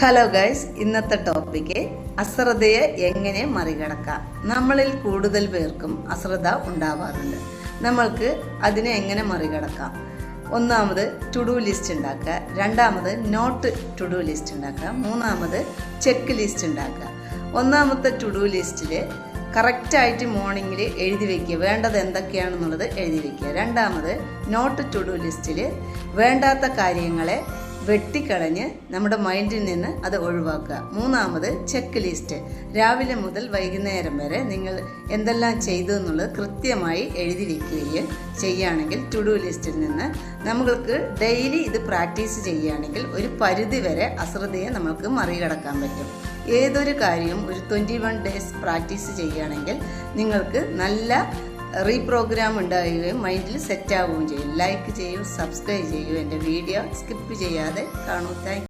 Hello guys ഇന്നത്തെ topic അശ്രദ്ധയെ എങ്ങനെ മറികടക്കാം? നമ്മളിൽ കൂടുതൽ പേർക്കും അശ്രദ്ധ ഉണ്ടാവാറുണ്ട്. നമ്മൾക്ക് അതിനെ എങ്ങനെ മറികടക്കാം? ഒന്നാമത് ടു ഡു ലിസ്റ്റ് ഉണ്ടാക്കുക. രണ്ടാമത് നോട്ട് ടു ഡു ലിസ്റ്റ് ഉണ്ടാക്കുക. മൂന്നാമത് ചെക്ക് ലിസ്റ്റ് ഉണ്ടാക്കുക. ഒന്നാമത്തെ ടു ഡു ലിസ്റ്റിൽ കറക്റ്റായിട്ട് മോർണിംഗിൽ എഴുതി വെക്കുക. വേണ്ടത് എന്തൊക്കെയാണെന്നുള്ളത് എഴുതി വെക്കുക. രണ്ടാമത് നോട്ട് ടു ഡു ലിസ്റ്റിൽ വേണ്ടാത്ത കാര്യങ്ങളെ വെട്ടിക്കളഞ്ഞ് നമ്മുടെ മൈൻഡിൽ നിന്ന് അത് ഒഴിവാക്കുക. മൂന്നാമത് ചെക്ക് ലിസ്റ്റ് രാവിലെ മുതൽ വൈകുന്നേരം വരെ നിങ്ങൾ എന്തെല്ലാം ചെയ്തു എന്നുള്ളത് കൃത്യമായി എഴുതി വയ്ക്കുകയും ചെയ്യുകയാണെങ്കിൽ ടു ഡു ലിസ്റ്റിൽ നിന്ന് നമ്മൾക്ക് ഡെയിലി ഇത് പ്രാക്ടീസ് ചെയ്യുകയാണെങ്കിൽ ഒരു പരിധി വരെ അശ്രദ്ധയെ നമുക്ക് മറികടക്കാൻ പറ്റും. ഏതൊരു കാര്യവും ഒരു ട്വന്റി വൺ ഡേയ്സ് പ്രാക്ടീസ് ചെയ്യുകയാണെങ്കിൽ നിങ്ങൾക്ക് നല്ല റീപ്രോഗ്രാം ഉണ്ടാവുകയും മൈൻഡിൽ സെറ്റ് ആവുകയും ചെയ്യും. ലൈക്ക് ചെയ്യും സബ്സ്ക്രൈബ് ചെയ്യും. എന്റെ വീഡിയോ സ്കിപ്പ് ചെയ്യാതെ കാണൂ. താങ്ക്